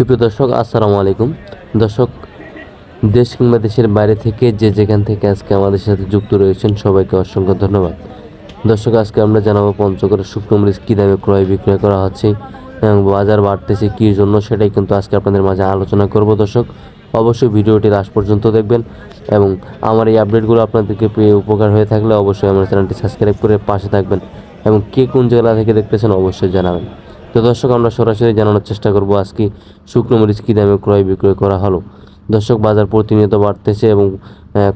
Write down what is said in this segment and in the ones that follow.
সুপ্রিয় দর্শক, আসসালামু আলাইকুম। দর্শক, দেশ কিংবা দেশের বাইরে থেকে যে যেখান থেকে আজকে আমাদের সাথে যুক্ত রয়েছেন, সবাইকে অসংখ্য ধন্যবাদ। দর্শক, আজকে আমরা জানাব পঞ্চগড়ের শুকনো মরিচ কী দামে ক্রয় বিক্রয় করা হচ্ছে এবং বাজার বাড়তেছে কী জন্য, সেটাই কিন্তু আজকে আপনাদের মাঝে আলোচনা করব। দর্শক, অবশ্যই ভিডিওটি লাস্ট পর্যন্ত দেখবেন এবং আমার এই আপডেটগুলো আপনাদেরকে পেয়ে উপকার হয়ে থাকলে অবশ্যই আমার চ্যানেলটি সাবস্ক্রাইব করে পাশে থাকবেন এবং কে কোন জেলা থেকে দেখতেছেন অবশ্যই জানাবেন। তো দর্শক, আমরা সরাসরি জানানোর চেষ্টা করব আজকে শুকনো মরিচ কী দামে ক্রয় বিক্রয় করা হলো। দর্শক, বাজার প্রতিনিয়ত বাড়তেছে এবং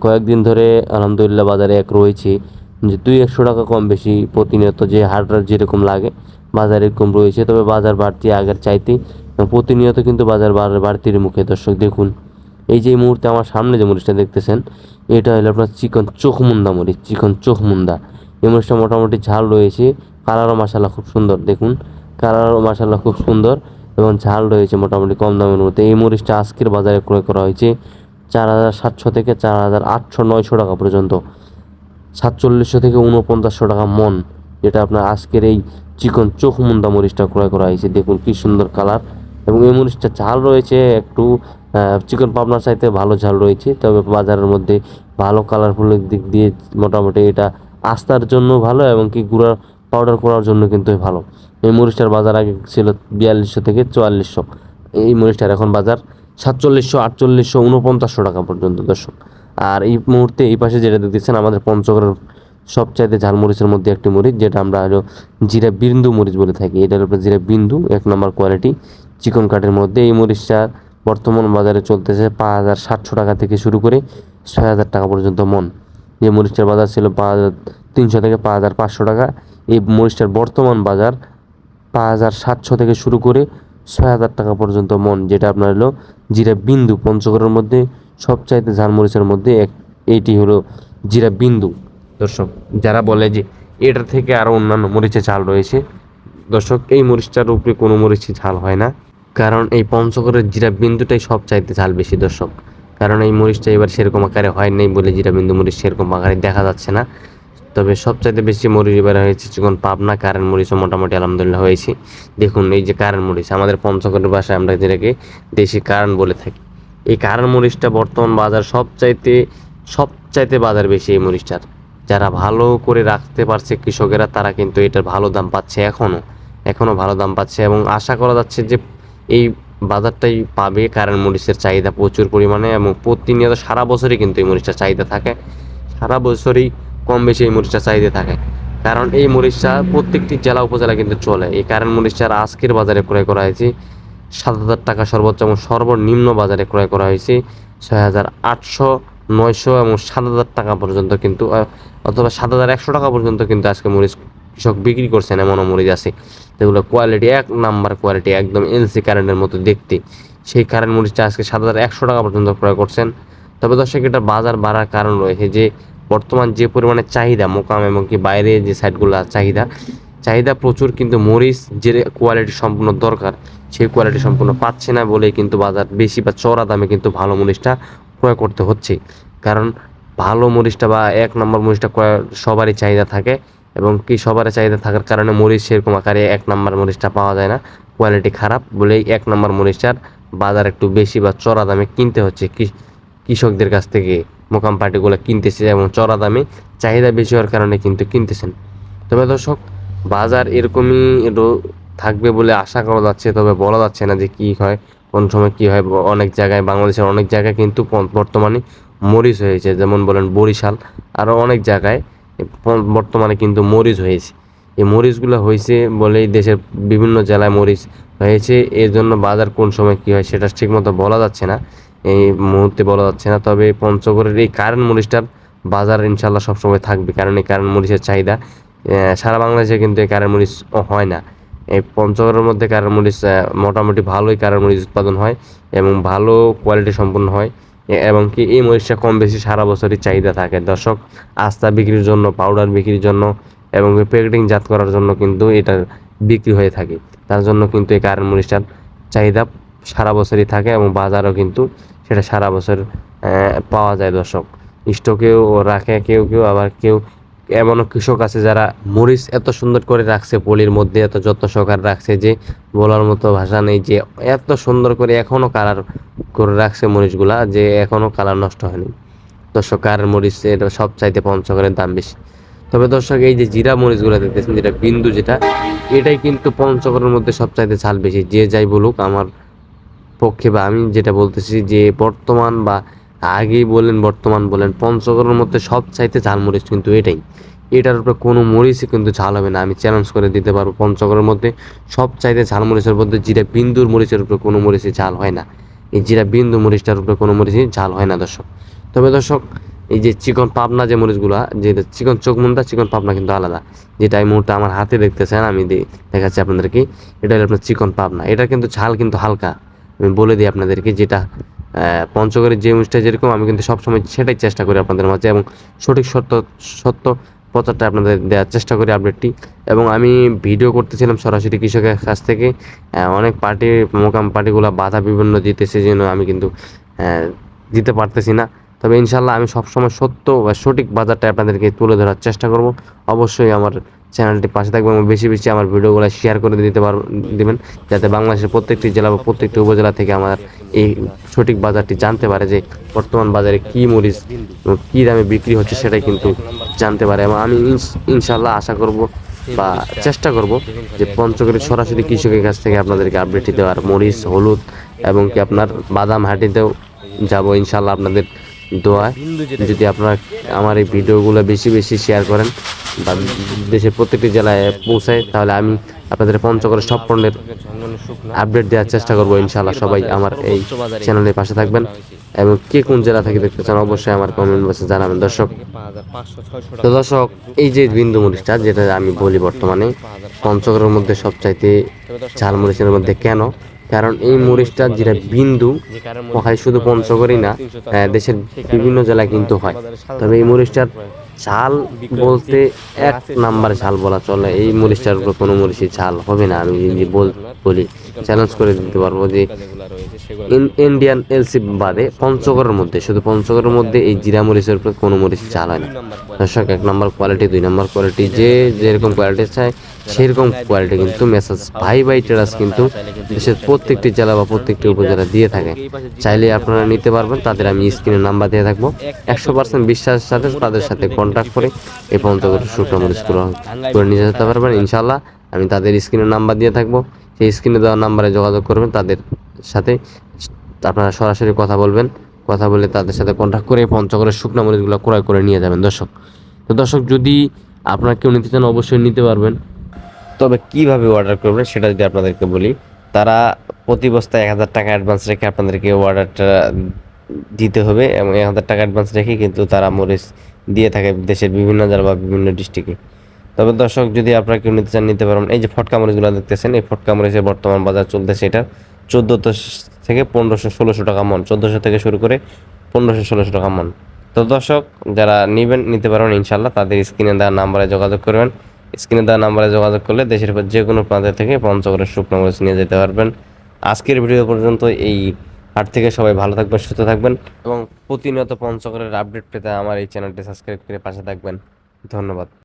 কয়েকদিন ধরে আলহামদুলিল্লাহ বাজারে এক রয়েছে যে দুই একশো টাকা কম বেশি প্রতিনিয়ত যে হাটটা যেরকম লাগে, বাজার এরকম রয়েছে। তবে বাজার বাড়তি আগের চাইতে প্রতিনিয়ত কিন্তু বাজার বাড়- বাড়তির মুখে। দর্শক, দেখুন, এই যে মুহূর্তে আমার সামনে যে মরিচটা দেখতেছেন, এটা হলো আপনার চিকন চোখমুন্দা মরিচ, চিকন চোখমুন্দা। এই মরিচটা মোটামুটি ঝাল রয়েছে, কালারও মশালা খুব সুন্দর। দেখুন কালারও মশালা খুব সুন্দর এবং ঝাল রয়েছে মোটামুটি কম দামের মধ্যে। এই মরিচটা আজকের বাজারে ক্রয় করা হয়েছে চার হাজার সাতশো থেকে চার হাজার আটশো নয়শো টাকা পর্যন্ত। সাতচল্লিশশো থেকে উনপঞ্চাশশো টাকা মন, যেটা আপনার আজকের এই চিকন চোখ মুন্দা মরিচটা ক্রয় করা হয়েছে। দেখুন কি সুন্দর কালার এবং এই মরিচটা ঝাল রয়েছে, একটু চিকন পাবনার চাইতে ভালো ঝাল রয়েছে, তবে বাজারের মধ্যে ভালো কালারফুলের দিক দিয়ে মোটামুটি এটা আস্তার জন্য ভালো এবং কি গুঁড়া পাউডার করার জন্য কিন্তু ভালো। এই মরিচটার বাজার আগে ছিল বিয়াল্লিশশো থেকে চুয়াল্লিশশো। এই মরিচটার এখন বাজার সাতচল্লিশশো, আটচল্লিশশো উনপঞ্চাশশো টাকা পর্যন্ত, দর্শক। আর এই মুহূর্তে এই পাশে যেটা দেখতেছেন, আমাদের পঞ্চগড়ের সবচাইতে ঝাল মরিচের মধ্যে একটি মরিচ, যেটা আমরা হলো জিরা বিন্দু মরিচ বলে থাকি। এটা হলো জিরা বিন্দু, এক নম্বর কোয়ালিটি। চিকন কাঠের মধ্যে এই মরিচটা বর্তমান বাজারে চলতেছে পাঁচ হাজার সাতশো টাকা থেকে শুরু করে ছয় হাজার টাকা পর্যন্ত মন। যে মরিচটার বাজার ছিল পাঁচ হাজার তিনশো থেকে পাঁচ হাজার পাঁচশো টাকা। এই মরিচটার বর্তমান বাজার পাঁচ হাজার সাতশো থেকে শুরু করে ছয় হাজার টাকা পর্যন্ত মন, যেটা আপনার হলো জিরা বিন্দু পঞ্চগড়ের মধ্যে, সবচাইতে ঝালমরিচের মধ্যে এক, এইটি হলো জিরা বিন্দু। দর্শক, যারা বলে যে এটার থেকে আরও অন্যান্য মরিচে ঝাল রয়েছে, দর্শক, এই মরিচটার উপরে কোনো মরিচই ঝাল হয় না, কারণ এই পঞ্চগড়ের জিরা বিন্দুটাই সবচাইতে ঝাল বেশি, দর্শক। কারণ এই মরিচটা এবার সেরকম আকারে হয় নাই বলে জিরা বিন্দু মরিচ সেরকম আকারে দেখা যাচ্ছে না। তবে সবচাইতে বেশি মরিচ এবার হয়েছে যখন পাবনা কারেন্ট মরিচও মোটামুটি আলহামদুলিল্লাহ হয়েছে। দেখুন, এই যে কারেন্ট মরিচ, আমাদের পঞ্চগড়ের ভাষায় আমরা যেটাকে দেশি কারেন্ট বলে থাকি। এই কারেন্ট মরিচটা বর্তমান বাজার সবচাইতে সবচাইতে বাজার বেশি এই মরিচটার। যারা ভালো করে রাখতে পারছে কৃষকেরা, তারা কিন্তু এটার ভালো দাম পাচ্ছে এখনও এখনও ভালো দাম পাচ্ছে এবং আশা করা যাচ্ছে যে এই বাজারটাই পাবে কারেন্ট মরিচের চাহিদা প্রচুর পরিমাণে এবং প্রতিনিয়ত সারা বছরই কিন্তু এই মরিচটার চাহিদা থাকে। সারা বছরই কম বেশি এই মরিচটা চাহিদা থাকে। কারণ এই মরিচটা প্রত্যেকটি জেলা উপজেলা কিন্তু চলে। এই কারেন্ট মরিচটার আজকের বাজারে ক্রয় করা হয়েছে সাত হাজার টাকা সর্বোচ্চ এবং সর্বনিম্ন বাজারে ক্রয় করা হয়েছে ছয় হাজার আটশো, নয়শো এবং সাত হাজার টাকা পর্যন্ত কিন্তু অথবা সাত হাজার একশো টাকা পর্যন্ত কিন্তু আজকে মরিচ কৃষক বিক্রি করছেন এমনও মরিচ আছে। যেগুলো কোয়ালিটি এক নাম্বার কোয়ালিটি একদম এলসি কারেন্টের মতো দেখতে। সেই কারেন্ট মরিচটা আজকে সাত হাজার একশো টাকা পর্যন্ত ক্রয় করছেন। তবে দর্শক এটা বাজার বাড়ার কারণ রয়েছে যে বর্তমান যে পরিমাণে চাহিদা, মোকাম এবং কি বাইরে যে সাইডগুলো চাহিদা চাহিদা প্রচুর কিন্তু মরিচ যে কোয়ালিটি সম্পূর্ণ দরকার, সেই কোয়ালিটি সম্পূর্ণ পাচ্ছে না বলেই কিন্তু বাজার বেশি বা চড়া দামে কিন্তু ভালো মরিচটা ক্রয় করতে হচ্ছে। কারণ ভালো মরিচটা বা এক নম্বর মরিচটা ক্রয় সবারই চাহিদা থাকে এবং কি সবারই চাহিদা থাকার কারণে মরিচ সেরকম আকারে এক নম্বর মরিচটা পাওয়া যায় না। কোয়ালিটি খারাপ বলেই এক নম্বর মরিচটার বাজার একটু বেশি বা চড়া দামে কিনতে হচ্ছে কৃষকদের কাছ থেকে। মোকাম পার্টিগুলো কিনতেছে এবং চড়া দামে চাহিদা বেশি হওয়ার কারণে কিন্তু কিনতেছেন। তবে দর্শক, বাজার এরকমই থাকবে বলে আশা করা যাচ্ছে, তবে বলা যাচ্ছে না যে কি হয়, কোন সময় কি হয়। অনেক জায়গায়, বাংলাদেশের অনেক জায়গায় কিন্তু বর্তমানে মরিচ হয়েছে, যেমন বলেন বরিশাল আরও অনেক জায়গায় বর্তমানে কিন্তু মরিচ হয়েছে। এই মরিচগুলো হয়েছে বলেই দেশের বিভিন্ন জেলায় মরিচ হয়েছে এর জন্য বাজার কোন সময় কি হয় সেটা ঠিকমতো বলা যাচ্ছে না। এই মুহূর্তে বলা যাচ্ছে না। তবে পঞ্চগড়ের এই কারেন্ট মরিচটার বাজার ইনশাল্লাহ সবসময় থাকবে, কারণ এই কারেন্ট মরিচের চাহিদা সারা বাংলাদেশে কিন্তু এই কারেন্ট মরিচ হয় না। এই পঞ্চগড়ের মধ্যে কারেন্ট মরিচ মোটামুটি ভালোই কারেন্ট মরিচ উৎপাদন হয় এবং ভালো কোয়ালিটি সম্পন্ন হয়। এবং কি এই মরিচটা কম বেশি সারা বছরই চাহিদা থাকে। দর্শক, আস্থা বিক্রির জন্য, পাউডার বিক্রির জন্য এবং প্যাকেটিং জাত করার জন্য কিন্তু এটা বিক্রি হয়ে থাকে। তার জন্য কিন্তু এই কারেন্ট মরিচটার চাহিদা সারা বছরই থাকে এবং বাজারও কিন্তু সেটা সারা বছর পাওয়া যায় দর্শক। স্টকেও রাখে, কেউ কেউ আবার কেউ, এমনও কৃষক আছে যারা মরিচ এত সুন্দর করে রাখছে, পলির মধ্যে এত যত্ন সহকারে রাখছে যে বলার মতো ভাষা নেই যে এত সুন্দর করে এখনও কালার করে রাখছে মরিচগুলা যে এখনও কালার নষ্ট হয়নি। দর্শক, কার মরিচের সব চাইতে পঞ্চগড়ের দাম বেশি? তবে দর্শক, এই যে জিরা মরিচগুলো দেখতেছেন, যেটা বিন্দু যেটা, এটাই কিন্তু পঞ্চগড়ের মধ্যে সব চাইতে ঝাল বেশি। যে যাই বলুক, আমার পক্ষে বা আমি যেটা বলতেছি যে বর্তমান বা আগেই বলেন, বর্তমান বলেন, পঞ্চগড়ের মধ্যে সব চাইতে ঝাল মরিচ কিন্তু এটাই। এটার উপরে কোনো মরিচই কিন্তু ঝাল হবে না। আমি চ্যালেঞ্জ করে দিতে পারব, পঞ্চগড়ের মধ্যে সব চাইতে ঝাল মরিচের মধ্যে জিরা বিন্দুর মরিচের উপরে কোনো মরিচই ঝাল হয় না। এই জিরা বিন্দু মরিচটার উপরে কোনো মরিচই ঝাল হয় না দর্শক। তবে দর্শক, এই যে চিকন পাবনা যে মরিচগুলা, যে চিকন চোখ মুন্ডা চিকন পাবনা কিন্তু আলাদা। যেটা এই মুহূর্তে আমার হাতে দেখতেছেন, আমি দেখাচ্ছি আপনাদেরকে। এটা হলো আপনার চিকন পাবনা। এটা কিন্তু ঝাল কিন্তু হালকা। বলে দিই আপনাদেরকে যেটা পঞ্চগড়ের যে অনুষ্ঠান যেরকম, আমি কিন্তু সবসময় সেটাই চেষ্টা করি আপনাদের মাঝে এবং সঠিক সত্য সত্য প্রচারটা আপনাদের দেওয়ার চেষ্টা করি আপডেটটি। এবং আমি ভিডিও করতেছিলাম সরাসরি কৃষকের কাছ থেকে অনেক পার্টি, মোকাম পার্টিগুলো বাধা বিভিন্ন দিতেছে জন্য আমি কিন্তু দিতে পারতেছি না। তবে ইনশাল্লাহ আমি সবসময় সত্য বা সঠিক বাজারটা আপনাদেরকে তুলে ধরার চেষ্টা করব। অবশ্যই আমার চ্যানেলটি পাশে থাকবে এবং বেশি বেশি আমার ভিডিওগুলো শেয়ার করে দিতে পার দিবেন, যাতে বাংলাদেশের প্রত্যেকটি জেলা বা প্রত্যেকটি উপজেলা থেকে আমার এই সঠিক বাজারটি জানতে পারে যে বর্তমান বাজারে কী মরিচ কী দামে বিক্রি হচ্ছে সেটাই কিন্তু জানতে পারে। এবং আমি ইনশাল্লাহ আশা করব বা চেষ্টা করব যে পঞ্চগড়ের সরাসরি কৃষকের কাছ থেকে আপনাদেরকে আপডেটটি দেওয়ার মরিচ, হলুদ এবং কি আপনার বাদাম হাটিতেও যাব ইনশাল্লাহ আপনাদের দোয়ায়। যদি আপনারা আমার এই ভিডিওগুলো বেশি বেশি শেয়ার করেন বা দেশের প্রত্যেকটি জেলায় পৌঁছায়, তাহলে আমি আপনাদের পঞ্চগড়ের সব পণ্যের আপডেট দেওয়ার চেষ্টা করব ইনশাল্লাহ সবাই আমার এই চ্যানেলের পাশে থাকবেন এবং কে কোন জেলা থেকে দেখতে চান অবশ্যই আমার কমেন্ট বক্সে জানাবেন। দর্শক, তো দর্শক, এই যে বিন্দু মরিচটা, যেটা আমি বলি বর্তমানে, পঞ্চগড়ের মধ্যে সবচাইতে ঝাল মরিচের মধ্যে কেন? কারণ এই মরিচটা যেটা বিন্দু হয় শুধু পঞ্চগড়ই না দেশের বিভিন্ন জেলায় কিন্তু হয়। তবে এই মরিচটার ঝাল বলতে এক নাম্বার ঝাল। বলা চলে। এই মরিচটার উপর কোনো মরিচের ঝাল হবে না। আমি যদি বল- চ্যালেঞ্জ করে দিতে পারব যে ইন্ডিয়ান এলসি বাদে পঞ্চগড়ের মধ্যে শুধু পঞ্চগড়ের মধ্যে এই জিরা মরিচের উপর কোনো মরিচ চাল হয় না। দর্শক এক নম্বর কোয়ালিটি দুই নম্বর কোয়ালিটি যে যেরকম কোয়ালিটি চায় সেরকম কোয়ালিটি কিন্তু মেসাজ ভাই ভাই টেরাস কিন্তু দেশের প্রত্যেকটি জেলা বা প্রত্যেকটি উপজেলা দিয়ে থাকে। চাইলে আপনারা নিতে পারবেন তাদের আমি স্ক্রিনে নাম্বার দিয়ে থাকব। একশো পার্সেন্ট বিশ্বাসের সাথে তাদের সাথে কন্ট্যাক্ট করে এই পঞ্চগড়ের শুকনো মরিচ গ্রহণ করে নিয়ে যেতে পারবেন। ইনশাল্লাহ আমি তাদের স্ক্রিনে নাম্বার দিয়ে থাকব। সেই স্ক্রিনে দেওয়া নাম্বারে যোগাযোগ করবেন, তাদের সাথে আপনারা সরাসরি কথা বলবেন। কথা বলে তাদের সাথে কন্ট্যাক্ট করে পঞ্চগড়ের শুকনো মরিচগুলো ক্রয় করে নিয়ে যাবেন দর্শক। তো দর্শক, যদি আপনারা কেউ নিতে চান, অবশ্যই নিতে পারবেন। তবে কীভাবে অর্ডার করবেন, সেটা যদি আপনাদেরকে বলি, তারা প্রতি বস্তায় এক হাজার টাকা অ্যাডভান্স রেখে আপনাদেরকে অর্ডারটা দিতে হবে এবং এক হাজার টাকা অ্যাডভান্স রেখে কিন্তু তারা মরিচ দিয়ে থাকে দেশের বিভিন্ন জেলা বা বিভিন্ন ডিস্ট্রিক্টে তবে দর্শক, যদি আপনারা কেউ নিতে চান, নিতে পারবেন এই যে ফটকা মরিচগুলো দেখতেছেন, এই ফটকা মরিচের বর্তমান বাজার চলতেছে এটা চোদ্দোশো থেকে পনেরোশো ষোলোশো টাকা মন। চোদ্দোশো থেকে শুরু করে পনেরোশো ষোলোশো টাকা মন। তো দর্শক, যারা নেবেন, নিতে পারবেন ইনশাল্লাহ তাদের স্ক্রিনে দেওয়া নাম্বারে যোগাযোগ করবেন। স্ক্রিনে দেওয়া নাম্বারে যোগাযোগ করলে দেশের যে কোনো প্রান্ত থেকে পঞ্চগড়ের শুকনো মরিচ নিয়ে যেতে পারবেন। আজকের ভিডিও পর্যন্ত এই হাট থেকে সবাই ভালো থাকবেন, সুস্থ থাকবেন এবং প্রতিনিয়ত পঞ্চগড়ের আপডেট পেতে আমার এই চ্যানেলটি সাবস্ক্রাইব করে পাশে থাকবেন। ধন্যবাদ।